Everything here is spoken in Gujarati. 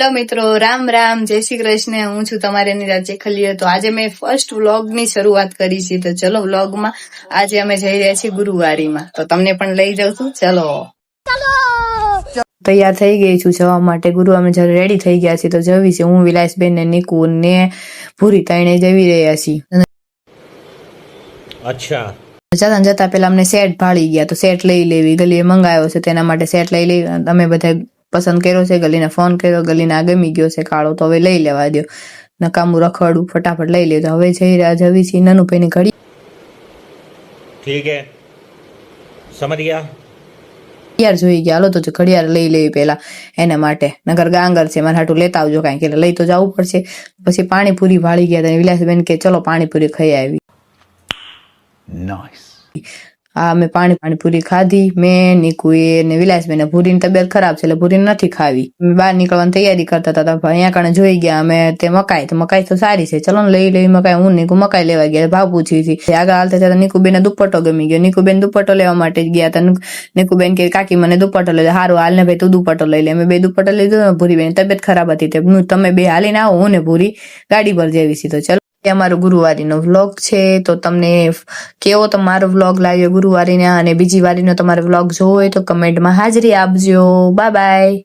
તો મિત્રો રામ રામ જય શ્રી કૃષ્ણ. હું છું તમારે રાજે ખલીએ તો આજે મેં ફર્સ્ટ વ્લોગની શરૂઆત કરી છે. તો ચલો વ્લોગમાં આજે અમે જઈ રહ્યા છીએ ગુરુવારીમાં. તો તમને પણ લઈ જાઉં છું. ચલો. તૈયાર થઈ ગઈ છું જવા માટે. ગુરુ અમે જયારે રેડી થઈ ગયા છીએ તો જવી છે. હું વિલાસબેન ને નિકુ ને પૂરી તઈને જવી રહ્યા છીએ. અચ્છા. જતા જતા પેલા અમને સેટ ભાળી ગયા. તો સેટ લઈ લેવી. ગલીએ મંગાવ્યો છે તેના માટે સેટ લઈ લેવી. અમે બધા પસંદ કર્યો છે ગલીને ફોન કર્યો ગલીને આ ગમી ગયો છે કાળો તો હવે લઈ લેવા દો નકામું રખડું ફટાફટ લઈ લેજો. હવે જઈ રહ્યા જવી છીએ નનુભાઈની ઘડી. ઠીક હે. સમજ ગયા? ઘડિયાળ જોઈ ગયા. હાલો તો ઘડિયાળ લઈ લેવી પેલા. એના માટે. નગર ગાંગર છે મારા હાટું લેતા આવજો કાંઈક એટલે લઈ તો જવું પડશે. પછી પાણીપુરી ભાળી ગયા હતા. વિલાસબેન કે ચલો પાણીપુરી ખાઈ આવી. નાઈસ હા, મેં પાણી પાણીપુરી ખાધી. મેં નીકુએ ને વિલાસબેન ભૂરીની તબિયત ખરાબ છે એટલે ભૂરી નથી ખાવી. બહાર નીકળવાની તૈયારી કરતા હતા અહીંયા કણે જોઈ ગયા અમે તે મકાઈ. તો મકાઈ તો સારી છે. ચલો લઈ લઈ મકાઈ. હું નીકુ મકાઈ લેવા ગયા. ભાવ પૂછી હતી આગળ હાલતા હતા નીકુબેન દુપટ્ટો ગમી ગયો. નીકુબેન દુપટ્ટો લેવા માટે ગયા હતા. નીકુબેન કે કાકી મને દુપટ્ટો લઈ હારું, હાલ ને ભાઈ તું દુપટ્ટો લઈ લે. મેં બે દુપટ્ટો લીધો ને ભૂરી બેન તબિયત ખરાબ હતી. તમે બે હાલીને આવો, હું ને ભૂરી ગાડી પર જેવી તો. ચલો. એ અમારો ગુરુવારીનો વ્લોગ છે, તો તમને કેવો તમારો વ્લોગ લાગ્યો ગુરુવારીના અને બીજી વારીનો તમારો વ્લોગ જોવો હોય તો કમેન્ટમાં હાજરી આપજો. Bye bye.